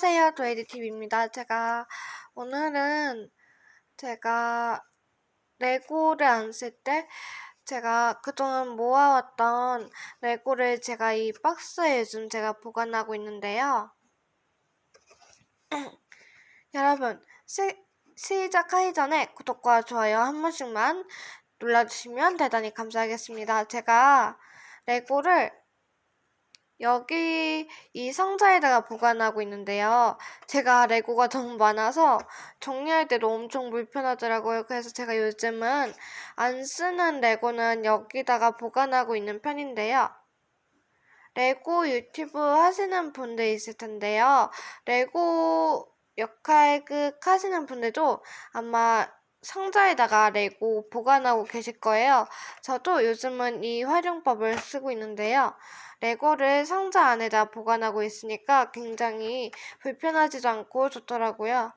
안녕하세요. 도에디TV입니다. 제가 오늘은 제가 레고를 안 쓸 때 제가 그동안 모아왔던 레고를 제가 이 박스에 요즘 제가 보관하고 있는데요. 여러분, 시, 시작하기 전에 구독과 좋아요 한 번씩만 눌러주시면 대단히 감사하겠습니다. 제가 레고를 여기 이 상자에다가 보관하고 있는데요. 제가 레고가 너무 많아서 정리할 때도 엄청 불편하더라고요. 그래서 제가 요즘은 안 쓰는 레고는 여기다가 보관하고 있는 편인데요. 레고 유튜브 하시는 분들 있을 텐데요. 레고 역할극 하시는 분들도 아마 상자에다가 레고 보관하고 계실 거예요. 저도 요즘은 이 활용법을 쓰고 있는데요. 레고를 상자 안에다 보관하고 있으니까 굉장히 불편하지도 않고 좋더라고요.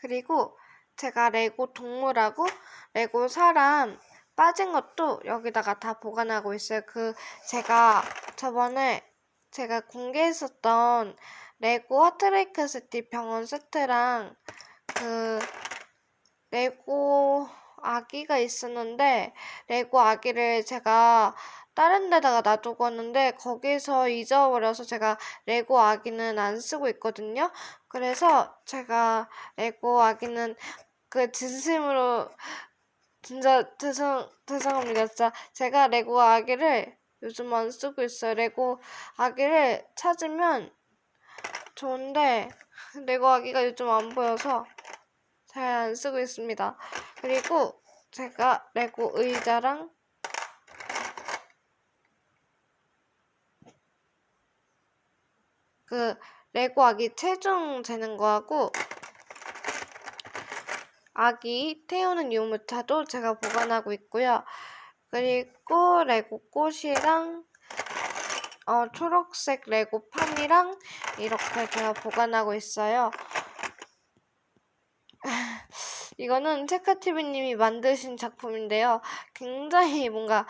그리고 제가 레고 동물하고 레고 사람 빠진 것도 여기다가 다 보관하고 있어요. 그 제가 저번에 제가 공개했었던 레고 하트레이크 시티 병원 세트랑 그 레고 아기가 있었는데 레고 아기를 제가 다른 데다가 놔두고 왔는데 거기서 잊어버려서 제가 레고 아기는 안 쓰고 있거든요. 그래서 제가 레고 아기는 그 진심으로 진짜 죄송 죄송합니다. 진짜 제가 레고 아기를 요즘 안 쓰고 있어요. 레고 아기를 찾으면 좋은데 레고 아기가 요즘 안 보여서 잘 안 쓰고 있습니다. 그리고 제가 레고 의자랑 그 레고 아기 체중 재는 거하고 아기 태우는 유모차도 제가 보관하고 있고요. 그리고 레고 꽃이랑 어, 초록색 레고 판이랑 이렇게 제가 보관하고 있어요. 이거는 체카TV님이 만드신 작품인데요. 굉장히 뭔가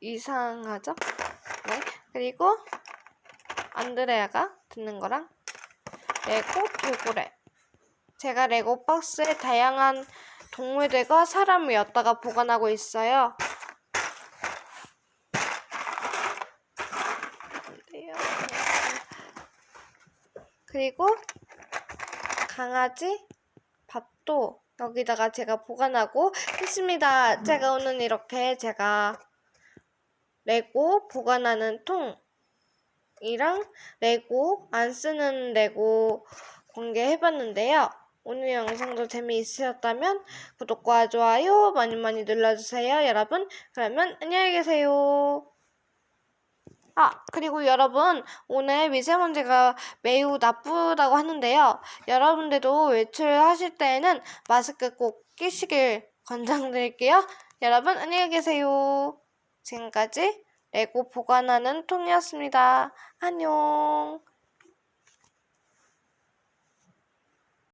이상하죠? 네. 그리고 안드레아가 듣는 거랑 레고 돌고래. 제가 레고 박스에 다양한 동물들과 사람을 엿다가 보관하고 있어요. 그리고 강아지 밥도 여기다가 제가 보관하고 있습니다. 제가 오늘 이렇게 제가 레고 보관하는 통이랑 레고 안 쓰는 레고 공개해봤는데요. 오늘 영상도 재미있으셨다면 구독과 좋아요 많이 많이 눌러주세요. 여러분 그러면 안녕히 계세요. 아, 그리고 여러분, 오늘 미세먼지가 매우 나쁘다고 하는데요. 여러분들도 외출하실 때에는 마스크 꼭 끼시길 권장드릴게요. 여러분, 안녕히 계세요. 지금까지 레고 보관하는 통이었습니다. 안녕.